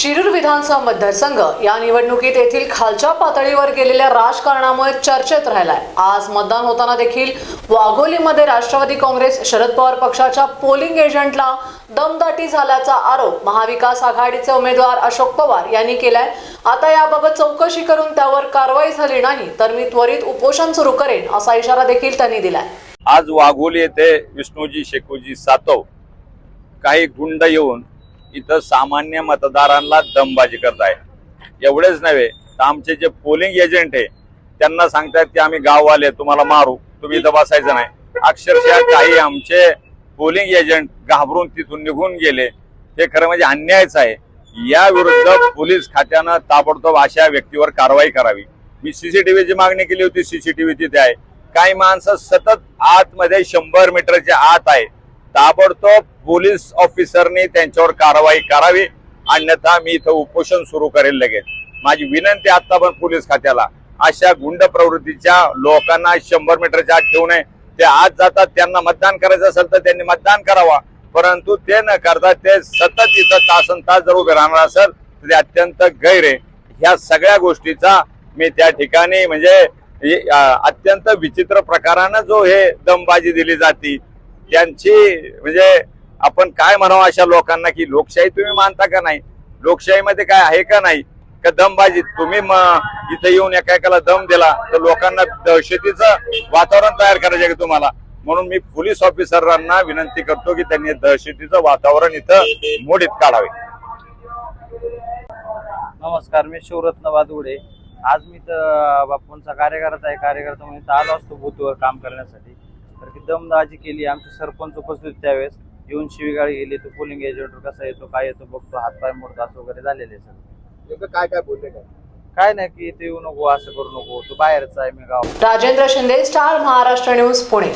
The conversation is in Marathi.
शिरूर विधानसभा मतदारसंघ या निवडणुकीत येथील खालच्या पातळीवर गेलेल्या राजकारणामुळे चर्चेत राहिलाय. आज मतदान होताना देखील वाघोलीमध्ये राष्ट्रवादी काँग्रेस शरद पवार पक्षाच्या पोलिंग एजंटला दमदाटी झाल्याचा आरोप महाविकास आघाडीचे उमेदवार अशोक पवार यांनी केलाय. आता याबाबत चौकशी करून त्यावर कारवाई झाली नाही तर मी त्वरित उपोषण सुरू करेन असा इशारा देखील त्यांनी दिलाय. आज वाघोली येथे विष्णूजी शेकूजी सातव काही गुंड येऊन इथं सामान्य मतदारांना दमबाजी करत आहे एवढेच नव्हे तर आमचे जे पोलिंग एजंट आहे त्यांना सांगतायत की आम्ही गाववाले तुम्हाला मारू तुम्ही इथं बसायचं नाही. अक्षरशः काही आमचे पोलिंग एजंट घाबरून तिथून निघून गेले. हे खरं म्हणजे अन्यायच आहे. या विरुद्ध पोलीस खात्यानं ताबडतोब अशा व्यक्तीवर कारवाई करावी. मी सीसीटीव्हीची मागणी केली होती सीसीटीव्ही तिथे आहे. काही माणसं सतत आतमध्ये शंभर मीटरच्या आत आहे. ताबडतोब पोलीस ऑफिसरनी त्यांच्यावर कारवाई करावी. अन्यथा मी इथं उपोषण सुरू करेल लगेच. माझी विनंती आता पण पोलीस खात्याला अशा गुंड प्रवृत्तीच्या लोकांना शंभर मीटरच्या आत ठेवू नये. ते आत जातात त्यांना मतदान करायचं असेल तर त्यांनी मतदान करावा. परंतु ते न करता ते सतत इथं तासन तास जर उभे राहणार असेल तर ते अत्यंत गैर आहे. ह्या सगळ्या गोष्टीचा मी त्या ठिकाणी म्हणजे अत्यंत विचित्र प्रकारानं जो हे दमबाजी दिली जाती त्यांची म्हणजे आपण काय म्हणावं अशा लोकांना की लोकशाही तुम्ही मानता का नाही? लोकशाहीमध्ये काय आहे का नाही? का दमबाजी? तुम्ही इथे येऊन एका एकाला दम दिला तर लोकांना दहशतीचं वातावरण तयार करायचं आहे का तुम्हाला? म्हणून मी पोलीस ऑफिसरांना विनंती करतो की त्यांनी दहशतीचं वातावरण इथं मोडीत काढावे. नमस्कार मी शिवरत्न वादुडे. आज मी तर बापूंचा कार्यकर्ता आहे. कार्यकर्ता म्हणून आलो असतो बूथवर काम करण्यासाठी. तर ती दमदाजी केली आमचे सरपंच उपस्थित त्यावेळेस. येऊन शिवीगाळी गेली तो पोलिंग एजंट कसा येतो काय येतो बघतो हातपाय मोडतो असं वगैरे झालेले सर काय काय बोलले काय? काय नाही की इथे येऊ नको असं करू नको तो बाहेरचा आहे मी गाव राजेंद्र शिंदे स्टार महाराष्ट्र न्यूज पुणे.